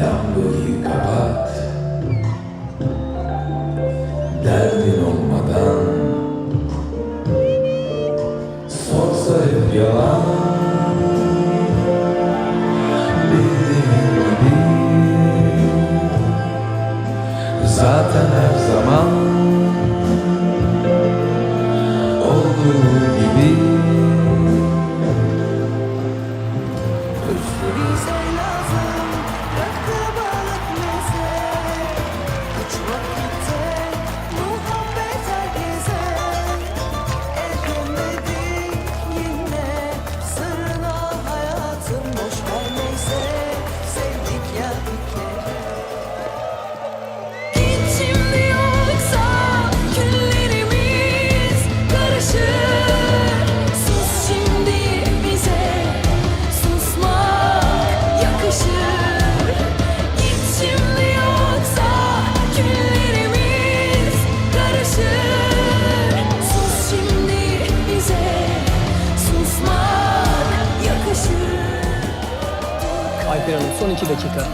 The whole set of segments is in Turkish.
along with you, 12 dakika.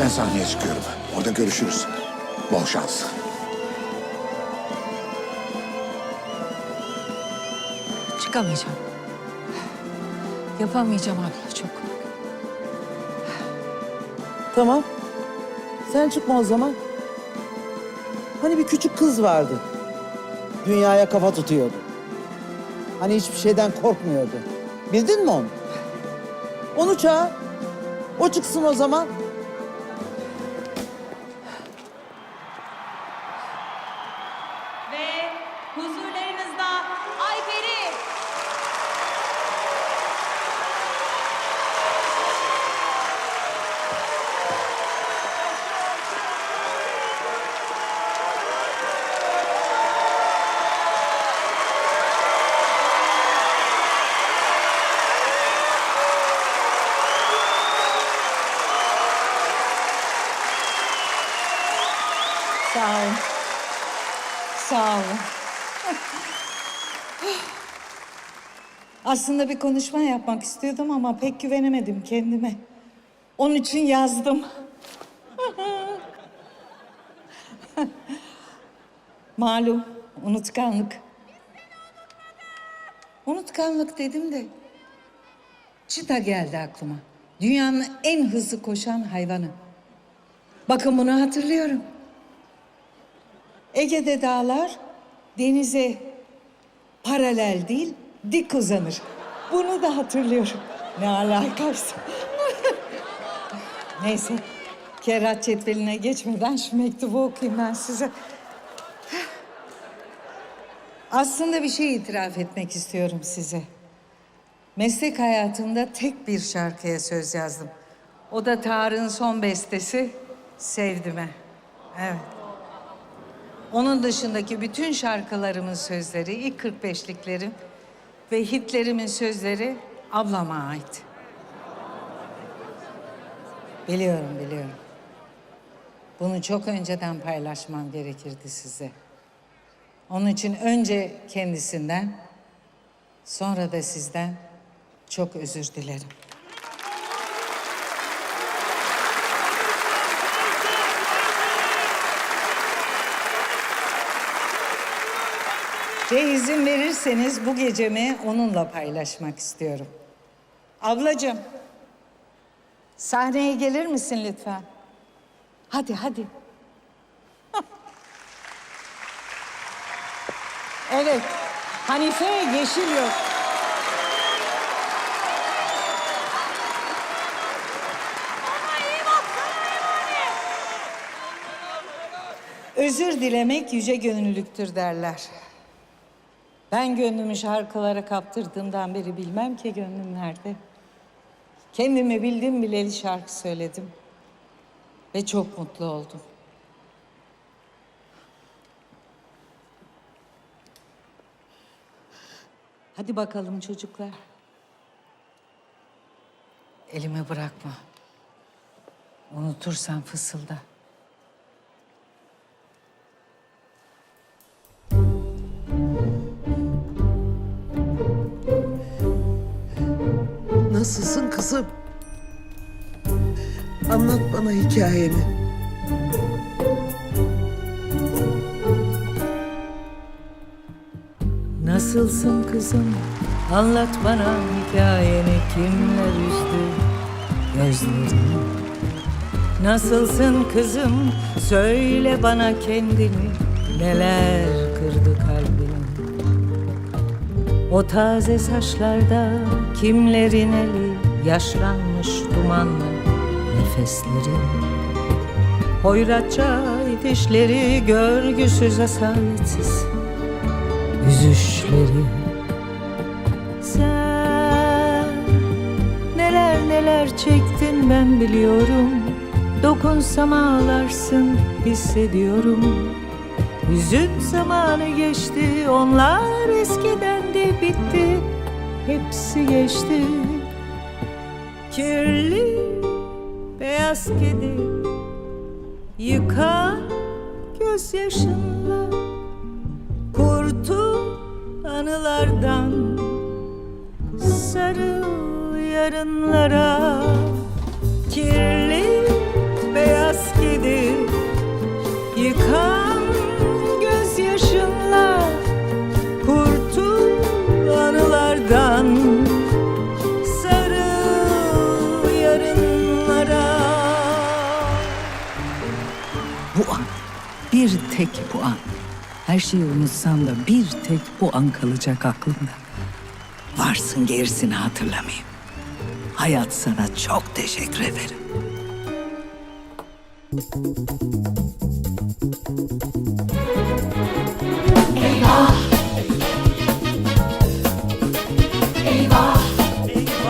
Ben sahneye çıkıyorum. Orada görüşürüz. Bol şans. Çıkamayacağım. Yapamayacağım abla çok. Tamam. Sen çıkma o zaman. Hani bir küçük kız vardı. Dünyaya kafa tutuyordu. Hani hiçbir şeyden korkmuyordu. Bildin mi onu? Onu çağır. O çıksın o zaman. Sağ olun. Sağ olun. Aslında bir konuşma yapmak istiyordum ama pek güvenemedim kendime. Onun için yazdım. Malum unutkanlık. Unutkanlık dedim de çita geldi aklıma. Dünyanın en hızlı koşan hayvanı. Bakın bunu hatırlıyorum. Ege'de dağlar denize paralel değil, dik uzanır. Bunu da hatırlıyorum. Ne alakaysa. Neyse, kerat cetveline geçmeden şu mektubu okuyayım ben size. Aslında bir şey itiraf etmek istiyorum size. Meslek hayatımda tek bir şarkıya söz yazdım. O da Tarık'ın son bestesi Sevdime. Evet. Onun dışındaki bütün şarkılarımın sözleri, ilk 45'liklerim ve hitlerimin sözleri ablama ait. Biliyorum, biliyorum. Bunu çok önceden paylaşmam gerekirdi size. Onun için önce kendisinden, sonra da sizden çok özür dilerim. Ve izin verirseniz bu gecemi onunla paylaşmak istiyorum. Ablacığım, sahneye gelir misin lütfen? Hadi, hadi. evet, Hanife yeşil yok. Özür dilemek yüce gönüllülüktür derler. Ben gönlümü şarkılara kaptırdığımdan beri bilmem ki gönlüm nerede. Kendimi bildim bileli şarkı söyledim. Ve çok mutlu oldum. Hadi bakalım çocuklar. Elimi bırakma. Unutursan fısılda. Nasılsın kızım? Anlat bana hikayeni. Nasılsın kızım? Anlat bana hikayeni kimler üzdü gözlerini Nasılsın kızım? Söyle bana kendini neler O taze saçlarda kimlerin eli yaşlanmış dumanlı nefesleri? Hoyratça itişleri görgüsüz asaletsiz yüzüşleri? Sen neler neler çektin ben biliyorum. Dokunsam ağlarsın hissediyorum Hüzün zamanı geçti onlar eskiden de bitti. Hepsi geçti. Kirli beyaz kedi Yıkan gözyaşınla Kurtul anılardan Sarıl yarınlara bir tek bu an. Her şeyi unutsam da bir tek bu an kalacak aklımda. Varsın gerisini hatırlamayayım. Hayat sana çok teşekkür ederim. Eyvah!